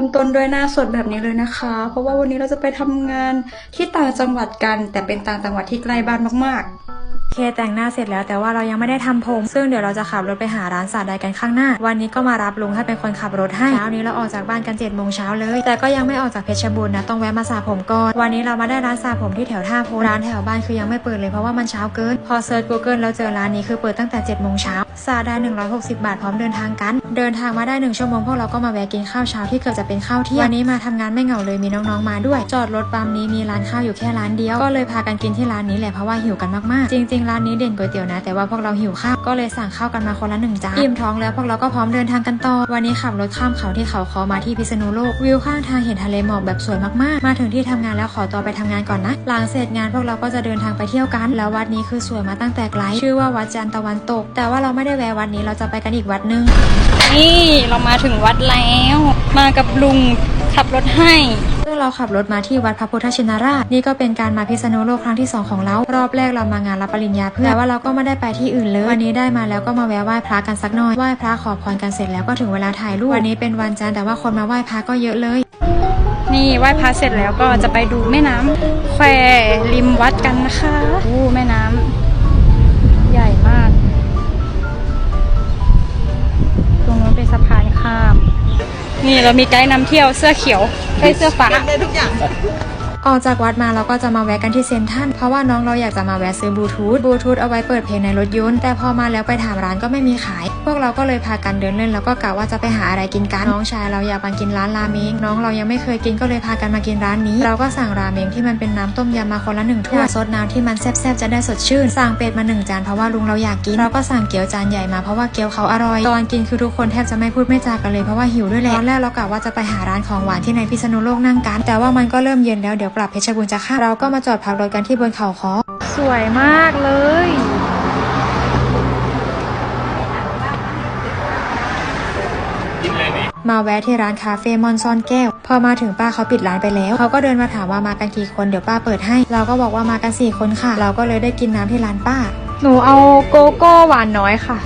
ริ่มต้นด้วยหน้าสดแบบนี้เลยนะคะ เพราะว่าวันนี้เราจะไปทำงานที่ต่างจังหวัดกัน แต่เป็นต่างจังหวัดที่ใกล้บ้านมากๆ เคแต่งหน้าเสร็จแล้วแต่ว่าเรายังไม่ได้ทำผม ซึ่งเดี๋ยวเราจะขับรถไปหาร้านสาดใดกันข้างหน้า วันนี้ก็มารับลุงให้เป็นคนขับรถให้เช้านี้เราออกจากบ้านกัน7จ็ดโมงเช้าเลย แต่ก็ยังไม่ออกจากเพชรบูรณ์นะต้องแวะมาสระผมก่อนวันนี้เรามาได้ร้านสระผมที่แถวท่าโพร้านแถวบ้านคือยังไม่เปิดเลยเพราะว่ามันเช้าเกิน พอเซิร์ช Google แล้วเจอร้านนี้คือเปิดตั้งแต่7จ็ดโมงเช้าสาได้ 160 บาทพร้อมเดินทางกัน เดินทางมาได้หนึ่งชั่วโมงพวกเราก็มาแวะกินข้าวเช้าที่เกือบจะเป็นข้าวเที่ยงวันนี้มาทำงานไม่เหงาเลยมีน้องๆมาด้วย จอดรถปั๊มนี้มีร้านข้าวอยู่แค่ร้านเดียวก็เลยพากันกินที่ร้านนี้แหละเพราะว่าหิวกันมากๆจริงๆร้านนี้เด่นก๋วยเตี๋ยวนะ แต่ว่าพวกเราหิวข้าวก็เลยสั่งข้าวกันมาคนละหนึ่งจานอิ่มท้องแล้วพวกเราก็พร้อมเดินทางกันต่อ วันนี้ขับรถข้ามเขาที่เขาคอมาที่พิษณุโลกวิวข้างทางเห็นทะเลหมอกแบบสวยมากๆ มาถึงที่ทำงานแล้วขอตัวไปทำงานก่อนนะหลังเสร็จงานพวกเราก็จะเดินทางไปเที่ยวกัน แล้ววัดนี้คือสวยมาตั้งแต่ไกลชื่อว่าวัดจันทร์ตะวันตก แต่ว่าเราไม่ได้แวะวัดนี้เราจะไปกันอีกวัดนึงนี่เรามาถึงวัดแล้ว มากับลุงขับรถให้ ซึ่งเราขับรถมาที่วัดพระพุทธชินราช นี่ก็เป็นการมาพิษณุโลกครั้งที่ 2 ของเรา รอบแรกเรามางานรับปริญญาเพื่อแต่ว่าเราก็ไม่ได้ไปที่อื่นเลย วันนี้ได้มาแล้วก็มาแวะไหว้พระกันสักหน่อย ไหว้พระขอพรกันเสร็จแล้วก็ถึงเวลาถ่ายรูป วันนี้เป็นวันจันทร์แต่ว่าคนมาไหว้พระก็เยอะเลย นี่ไหว้พระเสร็จแล้วก็จะไปดูแม่น้ำแควริมวัดกันนะคะโอ้แม่น้ำ นี่เรามีไกด์นำเที่ยวเสื้อเขียวไกด์เสื้อฟ้า ได้ทุกอย่าง ออกจากวัดมาเราก็จะมาแวะกันที่เซนทันเพราะว่าน้องเราอยากจะมาแวะซื้อบลูทูธบลูทูธเอาไว้เปิดเพลงในรถยนต์แต่พอมาแล้วไปถามร้านก็ไม่มีขาย พวกเราก็เลยพากันเดินเล่นแล้วก็กะว่าจะไปหาอะไรกินกันน้องชายเราอยากมากินร้านราเมงน้องเรายังไม่เคยกินก็เลยพากันมากินร้านนี้ เราก็สั่งราเมงที่มันเป็นน้ำต้มยำมาคนละหนึ่งถ้วยซดน้ำที่มันแซ่บๆจะได้สดชื่น สั่งเป็ดมาหนึ่งจานเพราะว่าลุงเราอยากกินเราก็สั่งเกี๊ยวจานใหญ่มาเพราะว่าเกี๊ยวเขาอร่อยตอนกินคือทุกคนแทบจะไม่พูดไม่จากันเลยเพราะว่าหิวด้วยแหละตอนแรกเรากะว่าจะไปหาร้านของหวานที่ในพิษณุโลกนั่งกันแต่ว่ามันก็เริ่มเย็นแล้วเดี๋ยวกลับเพชรบูรณ์จะค่ำเราก็มาจอดพักรถกันที่บนเขาคอสวยมากเลย มาแวะที่ร้านคาเฟ่มอนซ่อนแก้ว พอมาถึงป้าเขาปิดร้านไปแล้ว เขาก็เดินมาถามว่ามากันกี่คนเดี๋ยวป้าเปิดให้ เราก็บอกว่ามากันสี่คนค่ะ เราก็เลยได้กินน้ำที่ร้านป้า หนูเอาโกโก้หวานน้อยค่ะ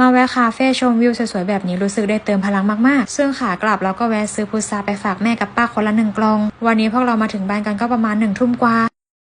มาแวะคาเฟ่ชมวิวสวยๆแบบนี้รู้สึกได้เติมพลังมากๆ ซึ่งขากลับเราก็แวะซื้อพุทราไปฝากแม่กับป้าคนละหนึ่งกล่อง วันนี้พวกเรามาถึงบ้านกันก็ประมาณหนึ่งทุ่มกว่า